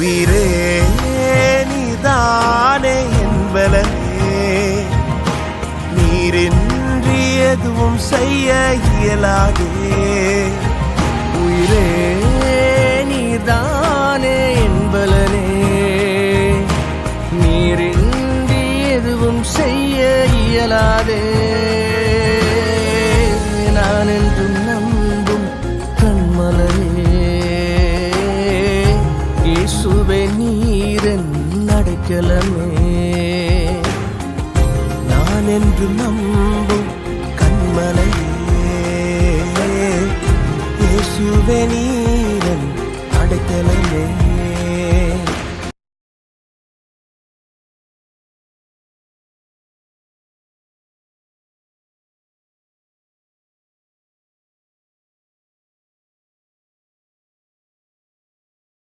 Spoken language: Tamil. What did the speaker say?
உயிரே நீதானே என்பலனே நீரின்றி எதுவும் செய்ய இயலாதே. உயிரே நீதானே என்பலனே நீரின்றி எதுவும் செய்ய இயலாதே. நீரன் அடைக்கலமே நான் என்று நம்பும் கண்மலையே. இயேசுவே நீரன்